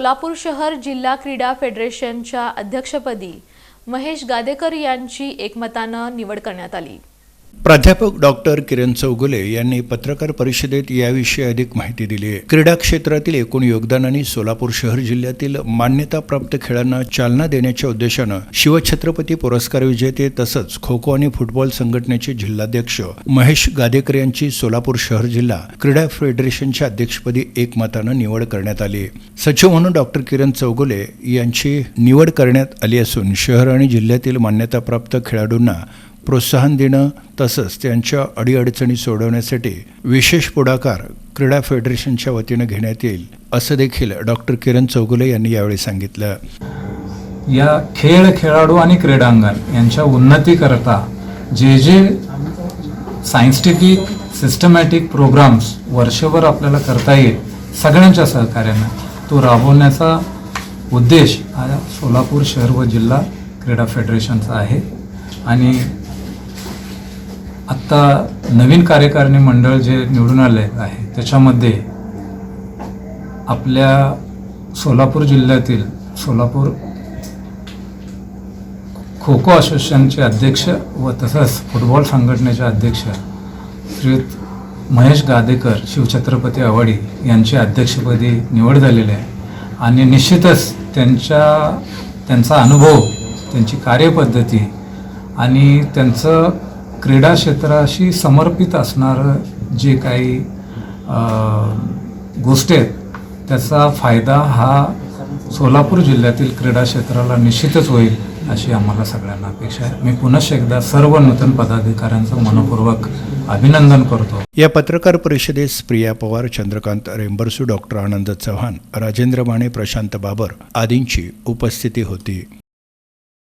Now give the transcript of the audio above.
सोलापूर शहर जिल्हा क्रीडा फेडरेशनच्या अध्यक्षपदी महेश गादेकर यांची एकमतानं निवड करण्यात आली. प्राध्यापक डॉक्टर किरण चौगुले यांनी पत्रकार परिषदेत याविषयी अधिक माहिती दिली आहे. क्रीडा क्षेत्रातील एकूण योगदानाने सोलापूर शहर जिल्ह्यातील मान्यताप्राप्त खेळांना चालना देण्याच्या उद्देशानं शिवछत्रपती पुरस्कार विजेते तसंच खो खो आणि फुटबॉल संघटनेचे जिल्हाध्यक्ष महेश गादेकर यांची सोलापूर शहर जिल्हा क्रीडा फेडरेशनच्या अध्यक्षपदी एकमतानं निवड करण्यात आली सचिव म्हणून डॉक्टर किरण चौगुले यांची निवड करण्यात आली असून शहर आणि जिल्ह्यातील मान्यताप्राप्त खेळाडूंना प्रोत्साहन देणं तसंच त्यांच्या अडीअडचणी सोडवण्यासाठी विशेष पुढाकार क्रीडा फेडरेशनच्या वतीनं घेण्यात येईल असं देखील डॉक्टर किरण चौगुले यांनी यावेळी सांगितलं. या खेळ खेळाडू आणि क्रीडांगण यांच्या उन्नतीकरता जे जे सायन्स्टिफिक सिस्टमॅटिक प्रोग्राम्स वर्षभर आपल्याला करता येईल सगळ्यांच्या सहकार्यानं तो राबवण्याचा उद्देश हा सोलापूर शहर व जिल्हा क्रीडा फेडरेशनचा आहे. आणि आत्ता नवीन कार्यकारिणी मंडळ जे निवडून आले आहे त्याच्यामध्ये आपल्या सोलापूर जिल्ह्यातील सोलापूर खो खो असोसिएशनचे अध्यक्ष व तसंच फुटबॉल संघटनेचे अध्यक्ष श्री महेश गादेकर शिवछत्रपती आवाडी यांची अध्यक्षपदी निवड झालेली आहे. आणि निश्चितच त्यांच्या त्यांचा अनुभव त्यांची कार्यपद्धती आणि त्यांचं क्रीडा क्षेत्राशी समर्पित असणारं जे काही गोष्टी आहेत त्याचा फायदा हा सोलापूर जिल्ह्यातील क्रीडा क्षेत्राला निश्चितच होईल अशी आम्हाला सगळ्यांना अपेक्षा आहे. मी पुनश्च एकदा सर्व नूतन पदाधिकाऱ्यांचं मनपूर्वक अभिनंदन करतो. या पत्रकार परिषदेस प्रिया पवार चंद्रकांत रेंबरसू डॉक्टर आनंद चव्हाण राजेंद्र माने प्रशांत बाबर आदींची उपस्थिती होती.